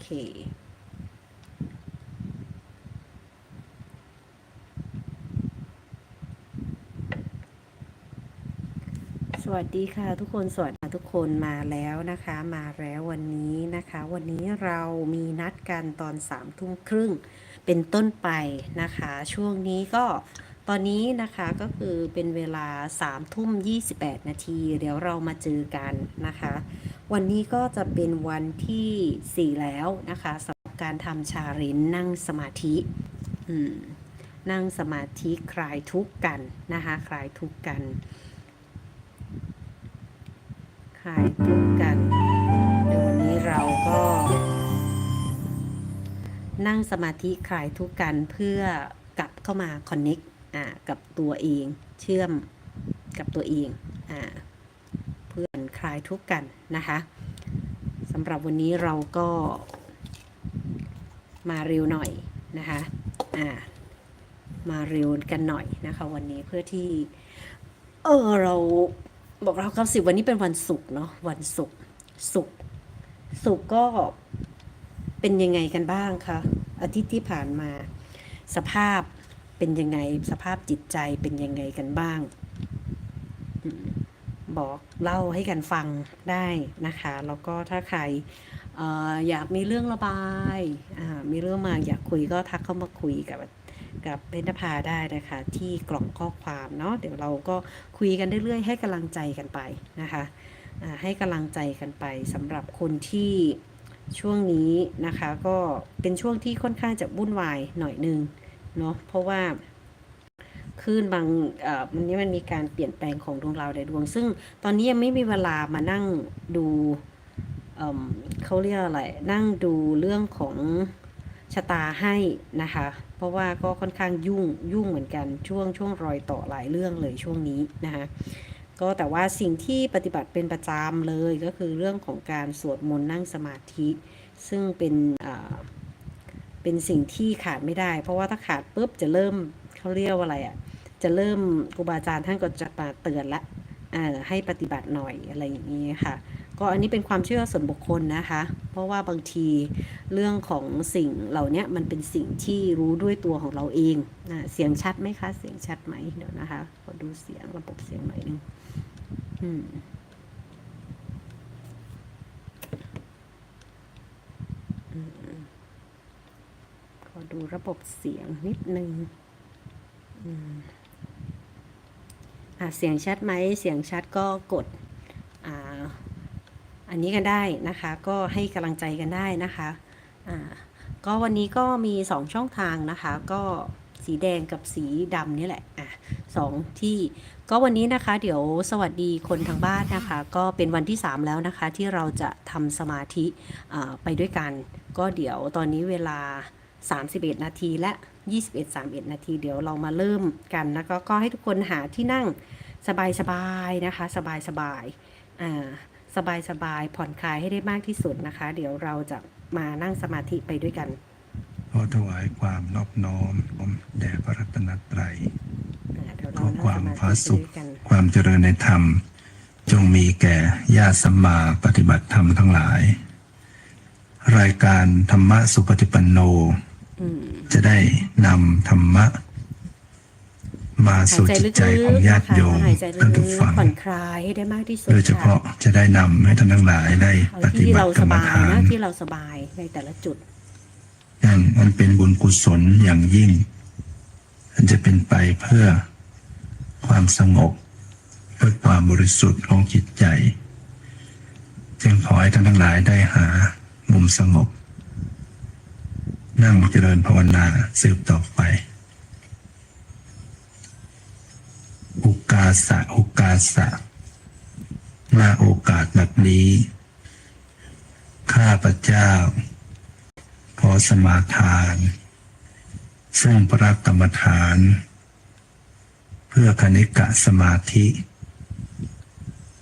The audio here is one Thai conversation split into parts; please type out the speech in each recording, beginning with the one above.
เค สวัสดีค่ะทุกคน สวัสดีทุกคนมาแล้วนะคะ มาแล้ววันนี้นะคะ วันนี้เรามีนัดกันตอนสามทุ่มครึ่งเป็นต้นไปนะคะ ช่วงนี้ก็ตอนนี้นะคะก็คือเป็นเวลา3ามทุ่ม 28 นาที เดี๋ยวเรามาเจอกันนะคะ วันนี้ก็จะเป็นวันที่ 4 แล้วนะคะสำหรับการทำชารินนั่งสมาธินั่งสมาธิคลายทุกข์กันนะคะคลายทุกข์กันคลายทุกข์กันในวันนี้เราก็ นั่งสมาธิคลายทุกข์กันเพื่อกลับเข้ามาคอนเน็กกับตัวเอง เชื่อมกับตัวเองอ่า คลายทุกข์กันนะคะสำหรับวันนี้เราก็มาเร็วหน่อยนะคะอ่ามาเร็วกันหน่อยนะคะ วันนี้เพื่อที่ เออเราบอกเราครับสิวันนี้เป็นวันศุกร์เนาะวันศุกร์ศุกร์ศุกร์ก็เป็นยังไงกันบ้างคะอาทิตย์ที่ผ่านมา สภาพเป็นยังไงสภาพจิตใจเป็นยังไงกันบ้าง บอกเล่าให้กันฟังได้นะคะ แล้วก็ถ้าใครอออยากมีเรื่องระบายมีเรื่องมาอยากคุยก็ทักเข้ามาคุยกับกับเบนภาได้นะคะ ที่กล่องข้อความเนาะเดี๋ยวเราก็คุยกันเรื่อยๆ ให้กำลังใจกันไปนะคะให้กำลังใจกันไปสำหรับคนที่ช่วงนี้นะคะ ก็เป็นช่วงที่ค่อนข้างจะวุ่นวายหน่อยนึงเนาะเพราะว่า คลื่นบางอ่อมันนี้มันมีการเปลี่ยนแปลงของดวงดาวในดวง ซึ่งตอนนี้ยังไม่มีเวลามานั่งดูเอิ่มเขาเรียกอะไร นั่งดูเรื่องของชะตาให้นะคะ เพราะว่าก็ค่อนข้างยุ่งยุ่งเหมือนกันช่วงช่วงรอยต่อหลายเรื่องเลยช่วงนี้นะคะก็แต่ว่าสิ่งที่ปฏิบัติเป็นประจำเลยก็คือเรื่องของการสวดมนต์นั่งสมาธิ ซึ่งเป็นอ่าเป็นสิ่งที่ขาดไม่ได้ เพราะว่าถ้าขาดปุ๊บจะเริ่มเขาเรียกว่าอะไรอะ่ะ จะเริ่มครูบาอาจารย์ท่านก็จะมาเตือนละให้ปฏิบัติหน่อยอะไรอย่างนี้ค่ะ ก็อันนี้เป็นความเชื่อส่วนบุคคลนะคะ เพราะว่าบางทีเรื่องของสิ่งเหล่านี้มันเป็นสิ่งที่รู้ด้วยตัวของเราเองนะเสียงชัดไหมคะ เสียงชัดไหมเดี๋ยวนะคะขอดูเสียงระบบเสียงหน่อยนึงอืมขอดูระบบเสียงนิดนึงอืม เสียงชัดไหมเสียงชัดก็กดออันนี้กันได้นะคะ ก็ให้กำลังใจกันได้นะคะก็วันนี้ก็มีสองช่องทางนะคะ ก็สีแดงกับสีดำนี่แหละอะสองที่ก็วันนี้นะคะ เดี๋ยวสวัสดีคนทางบ้านนะคะ ก็เป็นวันที่ 3 แล้วนะคะ ที่เราจะทำสมาธิไปด้วยกัน ก็เดี๋ยวตอนนี้เวลา 31 นาทีและ 21 31 นาที เดี๋ยวเรามาเริ่มกันแล้วก็ก็ให้ทุกคนหาที่นั่งสบายๆนะคะ สบายๆอ่าสบายๆผ่อนคลายให้ได้มากที่สุดนะคะ เดี๋ยวเราจะมานั่งสมาธิไปด้วยกันขอถวายความนอบน้อมแด่พระรัตนตรัยอ่าเดี๋ยวขเราอนั่งความสมาผาธิสุไปขด้วยกันความเจริญในธรรม จงมีแก่ญาติสัมมาปฏิบัติธรรมทั้งหลาย รายการธรรมะสุปฏิปันโนอืม จะได้นำธรรมะ มาหายสู่ใจจิลึตใจของกๆญานะติคะโยมหายใจลึท่านทุกกฝังๆผ่อนคลายให้ได้มากที่สุดโดยเฉค่ะพาะจะได้นำให้ท่านทั้งหลายได้เอาปฏิที่บัเราติกสรรมบายฐานนะที่เราสบายในแต่ละจุดอย่างมันเป็นบุญกุศลอย่างยิ่ง มันจะเป็นไปเพื่อความสงบเพื่อความบริสุทธิ์ของจิตใจ จึงขอให้ท่านทั้งหลายได้หามุมสงบ นั่งเจริญภาวนาสืบต่อไป อุกาสะอุกาสะณโอกาสแบบนี้ ข้าพระเจ้า ขอสมาทาน ซึ่งพระกรรมฐาน เพื่อคณิกะสมาธิ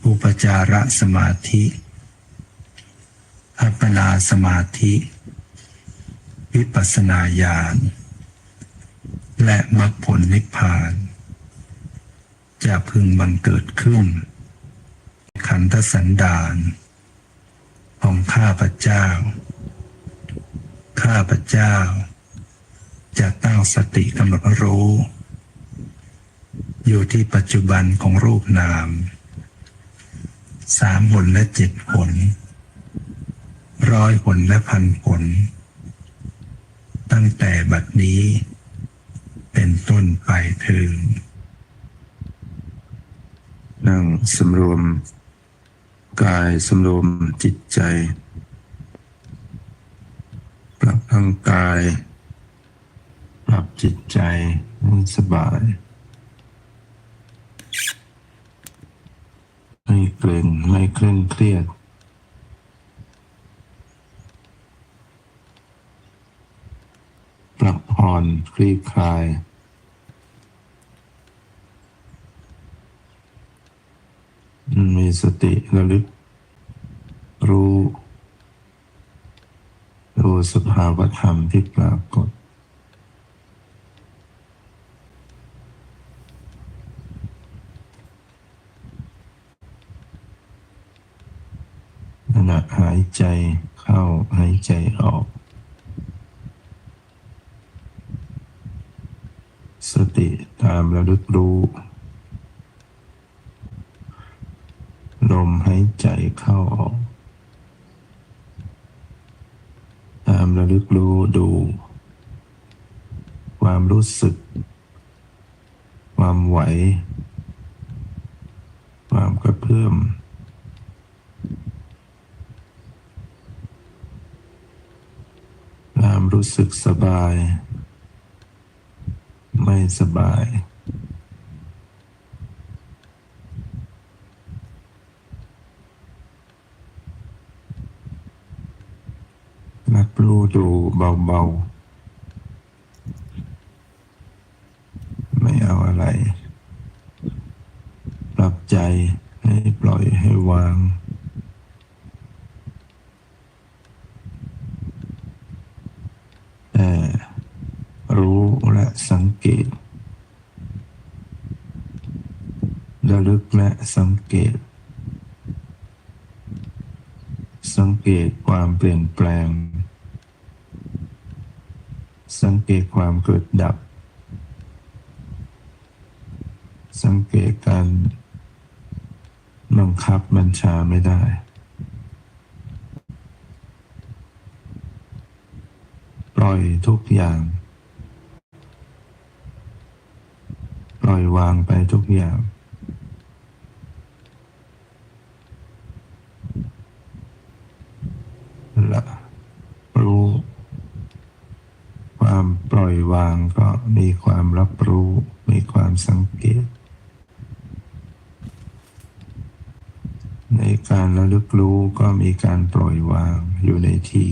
อุปจาระสมาธิอัปปนาสมาธิ วิปัสสนาญาณและมรรคผลนิพพาน จะพึงบังเกิดขึ้น ขันธสันดานของข้าพเจ้า ข้าพเจ้า จะตั้งสติกำหนดรู้ อยู่ที่ปัจจุบันของรูปนาม สามผลและเจ็ดผลร้อยผลและพันผล ตั้งแต่บัดนี้ เป็นต้นไปถึงนั่งสำรวม กายสำรวมจิตใจ ปรับร่างกาย ปรับจิตใจให้สบาย ไม่เกร็งไม่เคร่งเครียด ปรับผ่อน คลี่คลาย มีสติระลึก รู้รู้สภาวธรรมที่ปรากฏขณะหายใจเข้าหายใจออก สติตามระลึกรู้ ลมหายใจเข้าออก ตามระลึกรู้ดู ความรู้สึก ความไหว ความกระเพื่อมความรู้สึกสบาย ไม่สบาย รับรู้ดูเบาๆ ไม่เอาอะไร ปรับใจให้ปล่อยให้วาง แต่รู้และสังเกต ระลึกและ สังเกต สังเกตความเปลี่ยนแปลง สังเกตความเกิดดับ สังเกตการบังคับบัญชาไม่ได้ ปล่อยทุกอย่าง ปล่อยวางไปทุกอย่าง ละรู้ ความปล่อยวางก็มีความรับรู้ มีความสังเกต ในการระลึกรู้ก็มีการปล่อยวางอยู่ในที่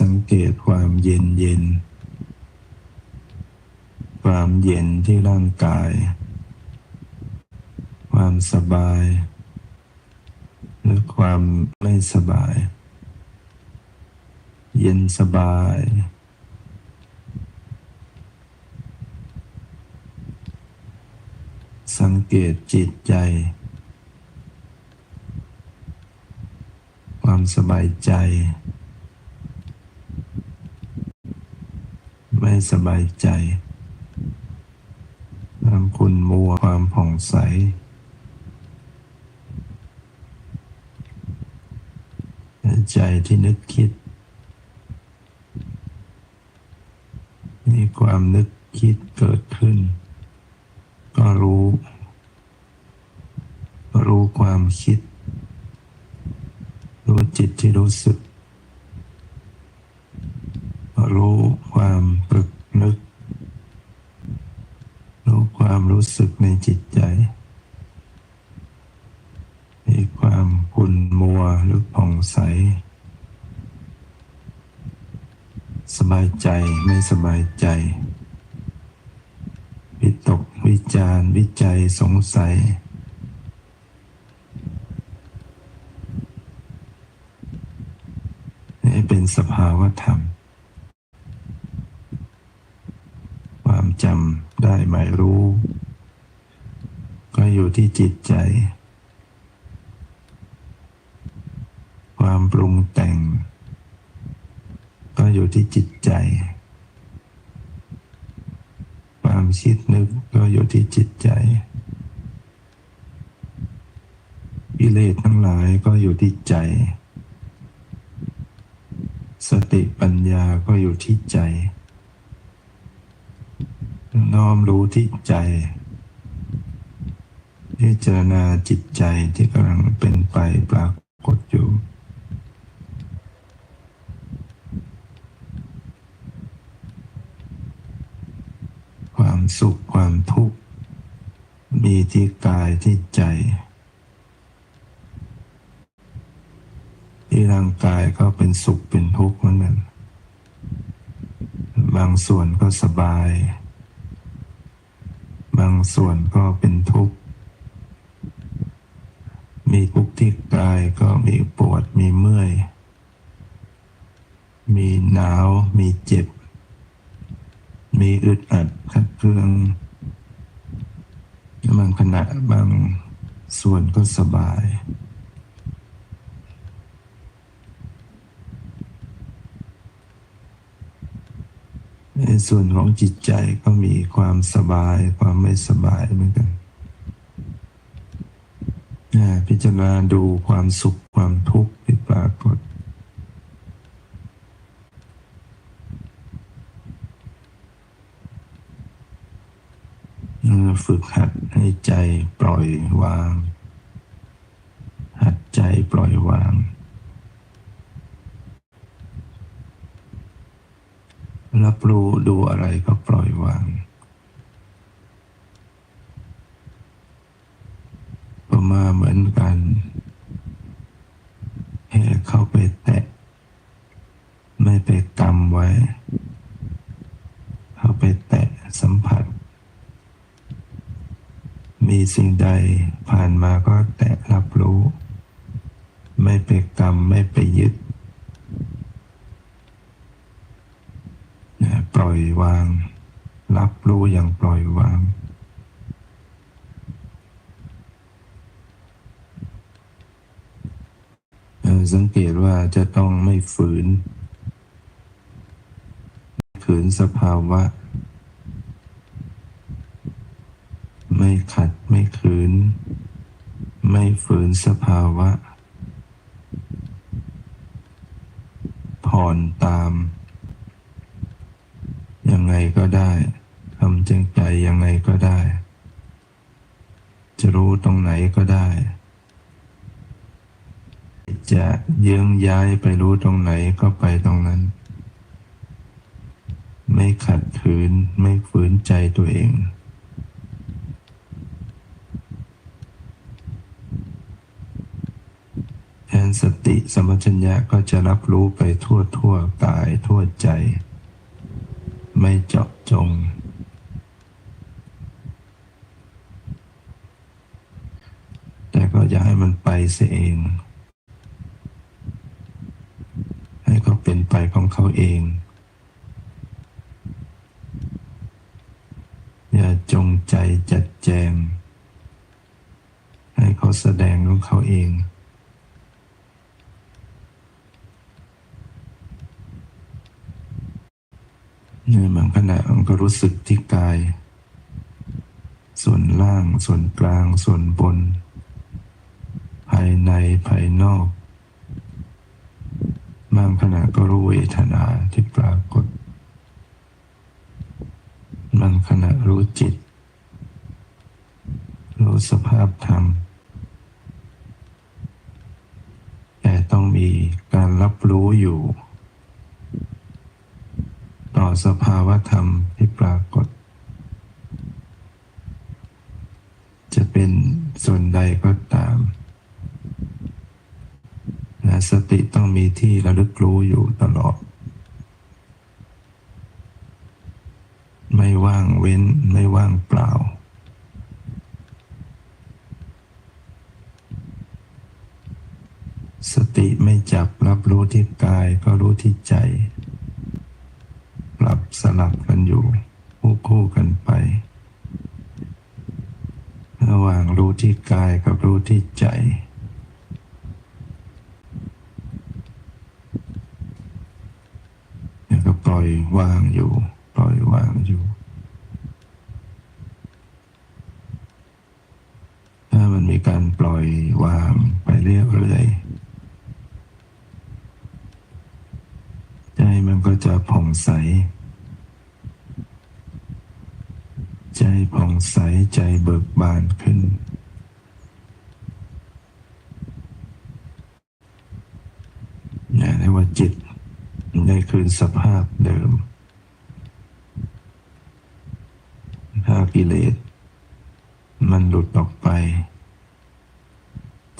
สังเกตความเย็นเย็น ความเย็นที่ร่างกาย ความสบาย หรือความไม่สบาย เย็นสบาย สังเกตจิตใจ ความสบายใจ ไม่สบายใจความคุณมัวความผ่องใส ใจที่นึกคิด มีความนึกคิดเกิดขึ้น ก็รู้ รู้ความคิด รู้จิตที่รู้สึก รู้ความปรึกนึก รู้ความรู้สึกในจิตใจ มีความขุ่น หรือผ่องใส สบายใจไม่สบายใจ วิตกวิจารวิจัยสงสัย นี่เป็นสภาวธรรม ความจำได้หมายรู้ ก็อยู่ที่จิตใจ ความปรุงแต่ง ก็อยู่ที่จิตใจ ความคิดนึกก็อยู่ที่จิตใจกิเลสทั้งหลายก็อยู่ที่ใจ สติปัญญาก็อยู่ที่ใจ น้อมรู้ที่ใจพิจารณาจิตใจที่กำลังเป็นไปปรากฏอยู่ ความสุขความทุกข์ มีที่กายที่ใจ ที่ร่างกายก็เป็นสุขเป็นทุกข์เหมือนกันบางส่วนก็สบาย บางส่วนก็เป็นทุกข์ มีทุกข์ที่กายก็มีปวดมีเมื่อย มีหนาวมีเจ็บ มีอึดอัดขัดเคืองบางขณะบางส่วนก็สบาย ในส่วนของจิตใจก็มีความสบายความไม่สบายเหมือนกันพิจารณาดูความสุขความทุกข์ที่ปรากฏ เมื่อ ฝึกหัดให้ใจปล่อยวาง หัดใจปล่อยวาง รับรู้ดูอะไรก็ปล่อยวางก็มาเหมือนกันแค่เข้าไปแตะ ไม่ไปกำไว้ เข้าไปแตะสัมผัส มีสิ่งใดผ่านมาก็แตะรับรู้ ไม่ไปกรรมไม่ไปยึดปล่อยวาง รับรู้อย่างปล่อยวาง สังเกตว่าจะต้องไม่ฝืน ขืนสภาวะ ไม่ขัดไม่ขืน ไม่ฝืนสภาวะ ผ่อนตาม ยังไงก็ได้ทำจงใจยังไงก็ได้ จะรู้ตรงไหนก็ได้ จะเยื้องย้ายไปรู้ตรงไหนก็ไปตรงนั้น ไม่ขัดขืนไม่ฝืนใจตัวเอง แทนสติสมปชัญญะก็จะรับรู้ไปทั่วทั่วกายทั่วใจ ไม่เจาะจง แต่ก็อย่าให้มันไปเสียเอง ให้เขาเป็นไปของเขาเอง อย่าจงใจจัดแจง ให้เขาแสดงของเขาเอง ในบางขณะมันก็รู้สึกที่กาย ส่วนล่าง ส่วนกลาง ส่วนบน ภายในภายนอก บางขณะก็รู้เวทนาที่ปรากฏ บางขณะรู้จิต รู้สภาพธรรม แต่ต้องมีการรับรู้อยู่ ต่อสภาวธรรมที่ปรากฏ จะเป็นส่วนใดก็ตามนะสติต้องมีที่ระลึกรู้อยู่ตลอด ไม่ว่างเว้นไม่ว่างเปล่า สติไม่จับรับรู้ที่กายก็รู้ที่ใจ สลับกันอยู่คู่คู่กันไประหว่างรู้ที่กายกับรู้ที่ใจ แล้วก็ปล่อยวางอยู่ ปล่อยวางอยู่ ถ้ามันมีการปล่อยวางไปเรื่อยเใจมันก็จะผ่องใส ใจผ่องใสใจเบิกบานขึ้นเนี่ยเรียกว่าจิตได้คืนสภาพเดิม ถ้ากิเลส มันหลุดออกไป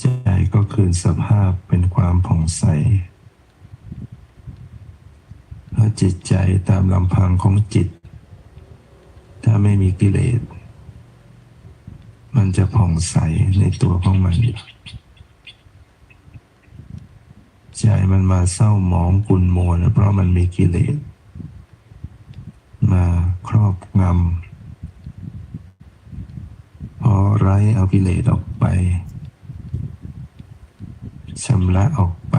ใจก็คืนสภาพเป็นความผ่องใสถ้าะจิตใจตามลำพังของจิต ถ้าไม่มีกิเลส มันจะผ่องใสในตัวของมันใจมันมาเศร้าหมองกุนโมนะเพราะมันมีกิเลส มาครอบงำพอไร้เอากิเลสออกไปชำระออกไป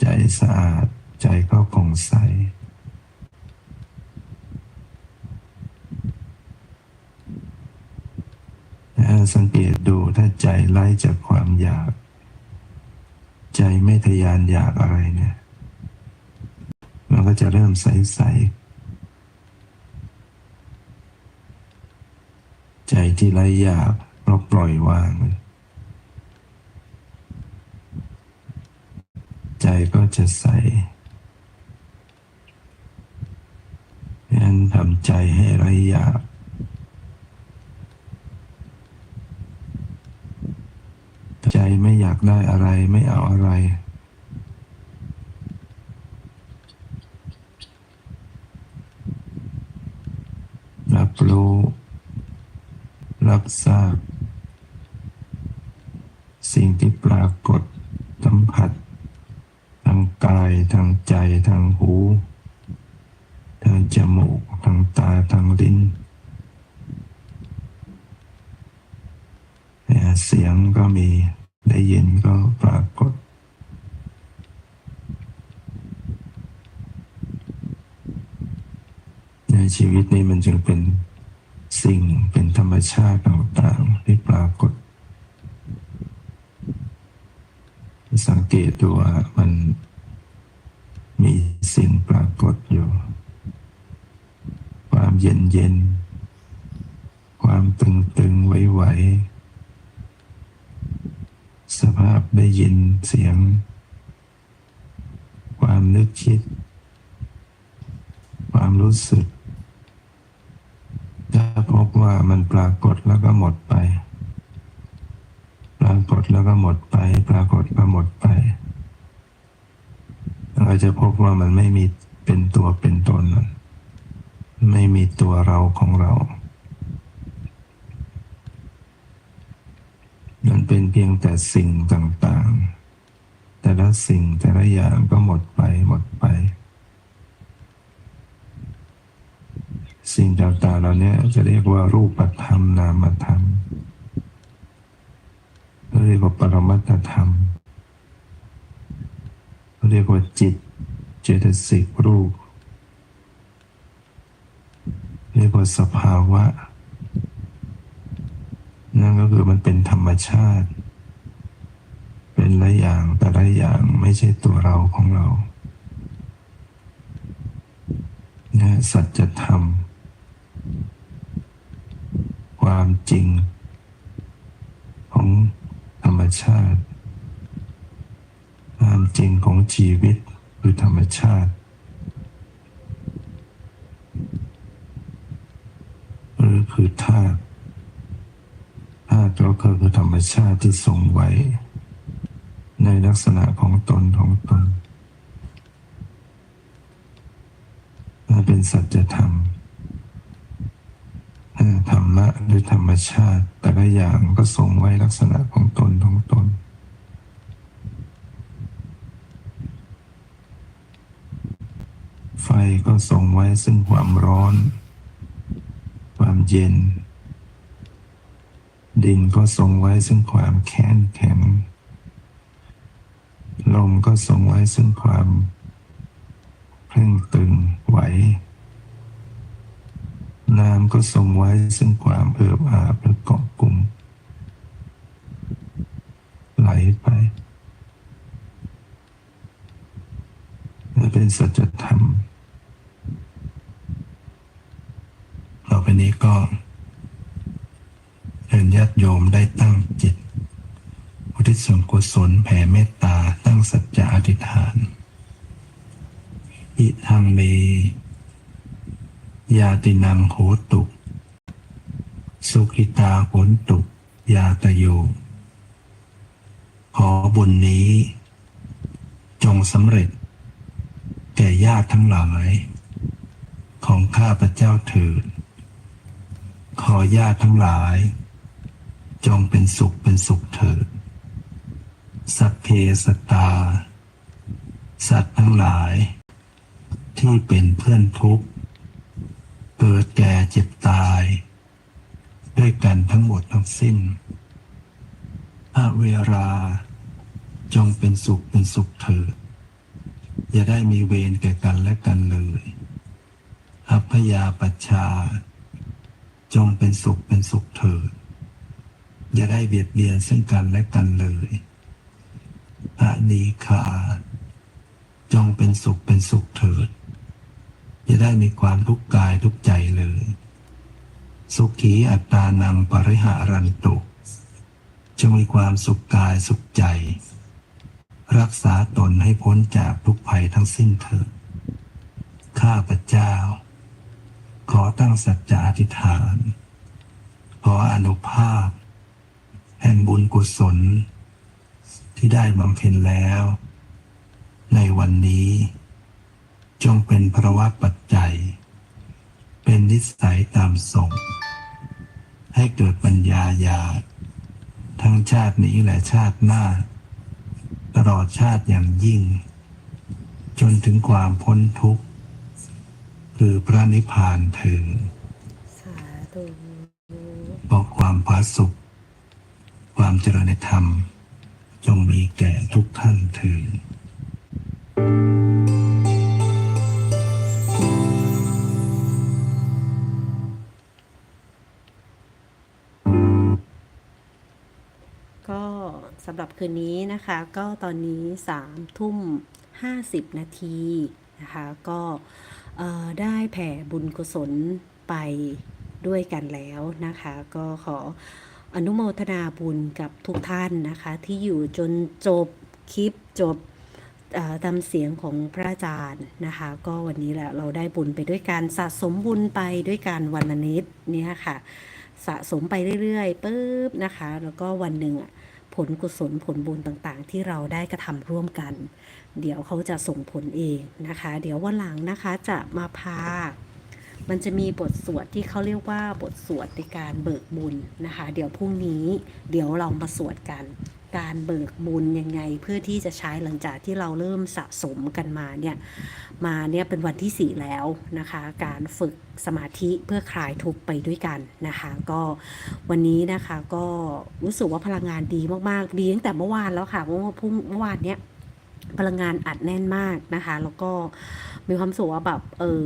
ใจสะอาดใจก็ผ่องใส ถ้า สังเกตดูถ้าใจไล่จากความอยาก ใจไม่ทะยานอยากอะไรเนี่ย มันก็จะเริ่มใสๆใจที่ไร้อยากเราปล่อยวางใจก็จะใสฉะนั้นทำใจให้ไร้อยาก ใจไม่อยากได้อะไรไม่เอาอะไร รับรู้ รับทราบ สิ่งที่ปรากฏสัมผัส ทางกายทางใจทางหู ทางจมูก ทางตาทางลิ้นเนี่ยเสียงก็มี ได้ยินก็ปรากฏ ในชีวิตนี้มันจึงเป็นสิ่งเป็นธรรมชาติต่างๆที่ปรากฏ สังเกตดูว่ามันมีสิ่งปรากฏอยู่ ความเย็นเย็น ความตึงตึงๆไหวๆส ภาพได้ยินเสียง ความนึกคิด ความรู้สึก ถ้าพบว่ามันปรากฏแล้วก็หมดไป ปรากฏแล้วก็หมดไป ปรากฏก็หมดไป เราจะพบว่ามันไม่มีเป็นตัวเป็นตน ไม่มีตัวเราของเรา มันเป็นเพียงแต่สิ่งต่างๆ แต่ละสิ่งแต่ละอย่างก็หมดไปหมดไป สิ่งต่างๆเหล่านี้จะเรียกว่ารูปธรรมนามธรรมเรียกว่าปรมัตถธรรม เรียกว่าจิต เจตสิกรูป เรียกว่าสภาวะ นั่นก็คือมันเป็นธรรมชาติ เป็นละอย่างแต่ละอย่างไม่ใช่ตัวเราของเราเนี่ยสัจธรรม ความจริง ของธรรมชาติ ความจริงของชีวิตคือธรรมชาติหรือคือธาตุ ธาตุก็คือธรรมชาติที่ทรงไว้ ในลักษณะของตนของตนนั่นเป็นสัจธรรมธรรมะหรือธรรมชาติ แต่ละอย่างก็ทรงไว้ลักษณะของตนของตนไฟก็ทรงไว้ซึ่งความร้อน ความเย็น ดินก็ทรงไว้ซึ่งความแข็งแข็ง ลมก็ทรงไว้ซึ่งความเพ่งตึงไหว น้ำก็ทรงไว้ซึ่งความเอิบอาบและเกาะกลุ่ม ไหลไปและเป็นสัจธรรม ต่อไปนี้ก็ เชิญญาติโยมได้ตั้งจิตอุทิศส่วนกุศลแผ่เมตตาตั้งสัจจะอธิษฐาน อิทังเม ยาตินังโหตุ สุขิตาผลตุ ยาตโย ขอบุญนี้ จงสำเร็จ แก่ญาติทั้งหลาย ของข้าพระเจ้าเถิดขอญาติทั้งหลาย จงเป็นสุขเป็นสุขเถิด สัพเพสตตา สัตว์ทั้งหลาย ที่เป็นเพื่อนทุกข์ เกิดแก่เจ็บตาย ด้วยกันทั้งหมดทั้งสิ้นอเวราจงเป็นสุขเป็นสุขเถิด อย่าได้มีเวรแก่กันและกันเลยอัพยาปัชชา จงเป็นสุขเป็นสุขเถิด อย่าได้เบียดเบียนซึ่งกันและกันเลยอะนีคาจงเป็นสุขเป็นสุขเถิด อย่าได้มีความทุกข์กายทุกข์ใจเลย สุขีอัตตานังปริหารันตุจงมีความสุขกายสุขใจ รักษาตนให้พ้นจากทุกภัยทั้งสิ้นเถิด ข้าพเจ้า ขอตั้งสัจจะอธิษฐาน ขออนุภาพ ห่งบุญกุศล ที่ได้บำเพ็ญแล้ว ในวันนี้ จงเป็นภาวะปัจจัย เป็นนิสัยตามส่ง ให้เกิดปัญญาญาณทั้งชาตินี้และชาติหน้า ตลอดชาติอย่างยิ่ง จนถึงความพ้นทุกข์ คือพระนิพพานถึงสาธุบอกความผาสุข ความเจริญในธรรม จงมีแก่ทุกท่านเถึงก็สำหรับคืนนี้นะคะ ก็ตอนนี้สามทุ่มห้าสิบนาทีนะคะ ก็ได้แผ่บุญกุศลไปด้วยกันแล้วนะคะ ก็ขอ อนุโมทนาบุญกับทุกท่านนะคะ ที่อยู่จนจบคลิปจบตามเสียงของพระอาจารย์นะคะ ก็วันนี้แหละเราได้บุญไปด้วยการสะสมบุญไปด้วยการวันละนิดเนี่ยค่ะ สะสมไปเรื่อยๆปุ๊บนะคะ แล้วก็วันหนึ่งผลกุศลผลบุญต่างๆ ที่เราได้กระทำร่วมกัน เดี๋ยวเขาจะส่งผลเองนะคะ เดี๋ยววันหลังนะคะจะมาพา มันจะมีบทสวดที่เขาเรียกว่าบทสวดในการเบิกบุญนะคะ เดี๋ยวพรุ่งนี้เดี๋ยวเรามาสวดกัน การเบิกบุญยังไงเพื่อที่จะใช้หลังจากที่เราเริ่มสะสมกันมาเนี่ยมาเนี่ยเป็นวันที่ 4 แล้วนะคะ การฝึกสมาธิเพื่อคลายทุกข์ไปด้วยกันนะคะ ก็วันนี้นะคะก็รู้สึกว่าพลังงานดีมากๆดีตั้งแต่เมื่อวานแล้วค่ะเพราะว่าพรุ่งเมื่อวานเนี้ยพลังงานอัดแน่นมากนะคะ แล้วก็มีความสุขว่าแบบเออ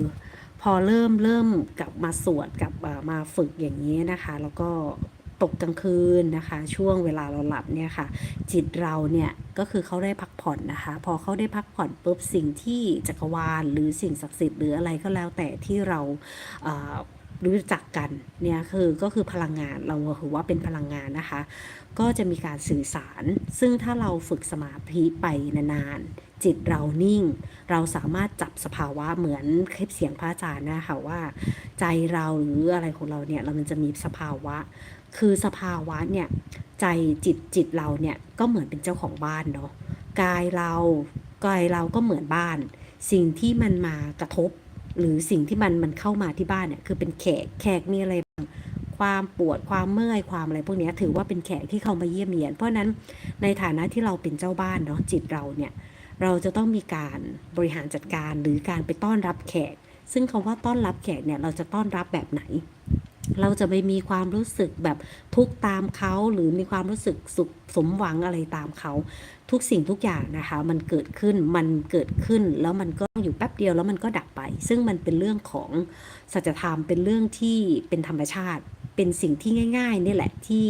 พอเริ่มเริ่มกลับมาสวดกลับมาฝึกอย่างนี้นะคะ แล้วก็ตกกลางคืนนะคะ ช่วงเวลาเราหลับเนี่ยค่ะ จิตเราเนี่ยก็คือเขาได้พักผ่อนนะคะ พอเขาได้พักผ่อนปุ๊บสิ่งที่จักรวาลหรือสิ่งศักดิ์สิทธิ์หรืออะไรก็แล้วแต่ที่เรารู้จักกันเนี่ยคือก็คือพลังงานเราถือว่าเป็นพลังงานนะคะ ก็จะมีการสื่อสาร ซึ่งถ้าเราฝึกสมาธิไปนานๆ จิตเรานิ่ง เราสามารถจับสภาวะเหมือนคลิปเสียงพระอาจารย์นะคะว่าใจเราหรืออะไรของเราเนี่ยเรามันจะมีสภาวะ คือสภาวะเนี่ยใจจิตจิตเราเนี่ยก็เหมือนเป็นเจ้าของบ้านเนาะกายเรากายเราก็เหมือนบ้าน สิ่งที่มันมากระทบ หรือสิ่งที่มันมันเข้ามาที่บ้านเนี่ยคือเป็นแขกแขกมีอะไรบ้างความปวดความเมื่อยความอะไรพวกนี้ถือว่าเป็นแขกที่เขามาเยี่ยมเยียน เพราะนั้นในฐานะที่เราเป็นเจ้าบ้านเนาะจิตเราเนี่ย เราจะต้องมีการบริหารจัดการหรือการไปต้อนรับแขก ซึ่งคำว่าต้อนรับแขกเนี่ยเราจะต้อนรับแบบไหน เราจะไม่มีความรู้สึกแบบทุกตามเขาหรือมีความรู้สึกสุขสมหวังอะไรตามเขาทุกสิ่งทุกอย่างนะคะ มันเกิดขึ้นมันเกิดขึ้นแล้วมันก็อยู่แป๊บเดียวแล้วมันก็ดับไป ซึ่งมันเป็นเรื่องของสัจธรรมเป็นเรื่องที่เป็นธรรมชาติ เป็นสิ่งที่ง่ายๆนี่แหละที่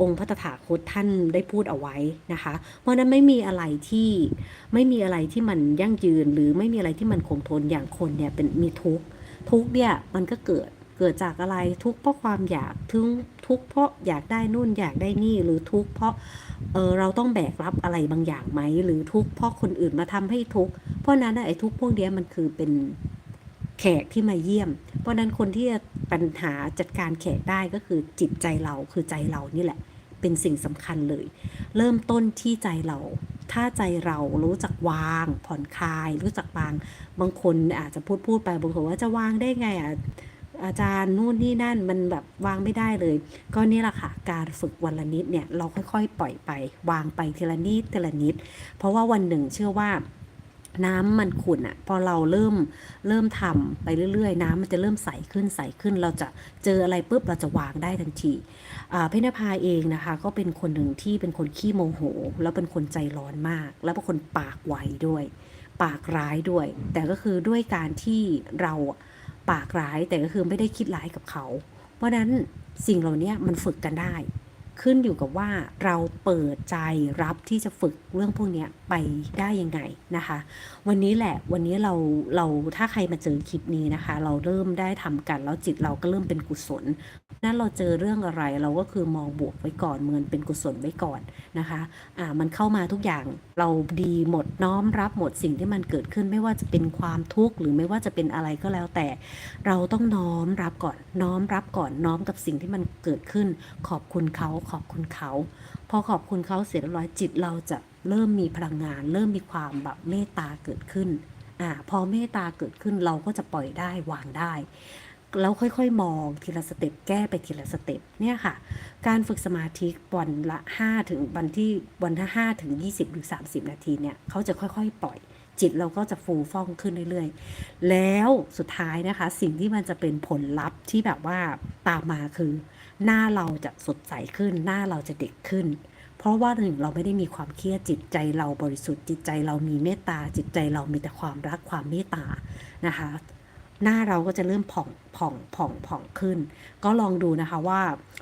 องค์พระตถาคตท่านได้พูดเอาไว้นะคะ เพราะนั้นไม่มีอะไรที่ไม่มีอะไรที่มันยั่งยืนหรือไม่มีอะไรที่มันคงทนอย่างคนเนี่ยเป็นมีทุกข์ทุกข์เนี่ยมันก็เกิดเกิดจากอะไรทุกข์เพราะความอยากทุกทุกข์เพราะอยากได้นู่นอยากได้นี่หรือทุกข์เพราะเออเราต้องแบกรับอะไรบางอย่างไหมหรือทุกข์เพราะคนอื่นมาทำให้ทุกข์เพราะนั้นไอ้ทุกข์พวกเนี้ยมันคือเป็น แขกที่มาเยี่ยม เพราะนั้นคนที่จะปัญหาจัดการแขกได้ก็คือจิตใจเราคือใจเรานี่แหละ เป็นสิ่งสำคัญเลย เริ่มต้นที่ใจเรา ถ้าใจเรารู้จักวาง ผ่อนคลาย รู้จักวาง บางคนอาจจะพูดพูดไปบางคนว่าจะวางได้ไงอะอาจารย์นู่นนี่นั่นมันแบบวางไม่ได้เลย ก็นี่แหละค่ะการฝึกวันละนิดเนี่ยเราค่อยๆ ปล่อยไป วางไปทีละนิดทีละนิด เพราะว่าวันหนึ่งเชื่อว่า น้ำมันขุ่นอะพอเราเริ่มเริ่มทำไปเรื่อย ๆ น้ำมันจะเริ่มใสขึ้นใสขึ้น เราจะเจออะไรปุ๊บเราจะวางได้ทันทีอ่าเพนภาเองนะคะ ก็เป็นคนหนึ่งที่เป็นคนขี้โมโห แล้วเป็นคนใจร้อนมาก แล้วเป็นคนปากไวด้วย ปากร้ายด้วย แต่ก็คือด้วยการที่เราปากร้ายแต่ก็คือไม่ได้คิดร้ายกับเขา เพราะนั้นสิ่งเหล่านี้มันฝึกกันได้ ขึ้นอยู่กับว่าเราเปิดใจรับที่จะฝึกเรื่องพวกนี้ไปได้ยังไงนะคะ วันนี้แหละวันนี้เราเราถ้าใครมาเจอคลิปนี้นะคะ เราเริ่มได้ทำกันแล้วจิตเราก็เริ่มเป็นกุศลนั้นเราเจอเรื่องอะไรเราก็คือมองบวกไว้ก่อนเหมือนเป็นกุศลไว้ก่อนนะคะอ่ามันเข้ามาทุกอย่างเราดีหมดน้อมรับหมดสิ่งที่มันเกิดขึ้นไม่ว่าจะเป็นความทุกข์หรือไม่ว่าจะเป็นอะไรก็แล้วแต่ เราต้องน้อมรับก่อนน้อมรับก่อนน้อมกับสิ่งที่มันเกิดขึ้น ขอบคุณเขาขอบคุณเขา พอขอบคุณเขาเสร็จร้อยจิตเราจะเริ่มมีพลังงาน เริ่มมีความแบบเมตตาเกิดขึ้นอ่าพอเมตตาเกิดขึ้นเราก็จะปล่อยได้วางได้แล้วค่อยๆ มองทีละสเต็ปแก้ไปทีละสเต็ปเนี่ยค่ะ การฝึกสมาธิวันละ5ถึงวันที่วันที่5ถึง 20 หรือ 30 นาทีเนี่ยเขาจะค่อยๆ ปล่อย จิตเราก็จะฟูฟ่องขึ้นเรื่อยๆ แล้วสุดท้ายนะคะ สิ่งที่มันจะเป็นผลลัพธ์ที่แบบว่าตามมาคือ หน้าเราจะสดใสขึ้น หน้าเราจะเด็กขึ้น เพราะว่าหนึ่งเราไม่ได้มีความเครียดจิตใจเราบริสุทธิ์จิตใจเรามีเมตตาจิตใจเรามีแต่ความรักความเมตตานะคะ หน้าเราก็จะเริ่มผ่องผ่องผ่องผ่องขึ้น ก็ลองดูนะคะว่า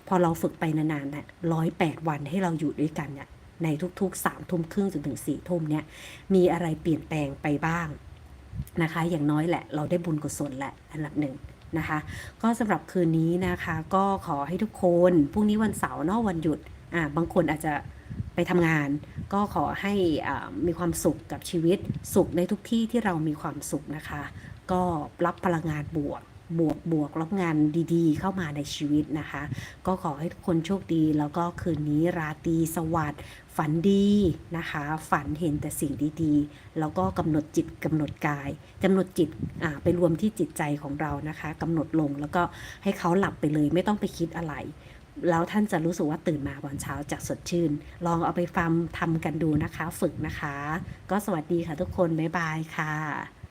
พอเราฝึกไปนานๆเนี่ยร้อยแปดวันให้เราอยู่ด้วยกันเนี่ยในทุกๆสามทุ่มครึ่งจนถึงสี่ทุ่มเนี่ยมีอะไรเปลี่ยนแปลงไปบ้างนะคะ อย่างน้อยแหละ เราได้บุญกุศลแหละอันดับหนึ่ง นะคะ ก็สำหรับคืนนี้นะคะ ก็ขอให้ทุกคนพรุ่งนี้วันเสาร์นอะวันหยุดอ่าบางคนอาจจะไปทำงาน ก็ขอให้มีความสุขกับชีวิตสุขในทุกที่ที่เรามีความสุขนะคะ ก็รับพลังงานบวกบวกบวกรับงานดีๆ เข้ามาในชีวิตนะคะ ก็ขอให้ทุกคนโชคดี แล้วก็คืนนี้ราตรีสวัสดิ์ ฝันดีนะคะ ฝันเห็นแต่สิ่งดีๆ แล้วก็กำหนดจิตกำหนดกายกำหนดจิตไปรวมที่จิตใจของเรานะคะกำหนดลงแล้วก็ให้เขาหลับไปเลยไม่ต้องไปคิดอะไร แล้วท่านจะรู้สึกว่าตื่นมาตอนเช้าจะสดชื่น ลองเอาไปฟังทำกันดูนะคะ ฝึกนะคะ ก็สวัสดีค่ะทุกคน บ๊ายบายค่ะ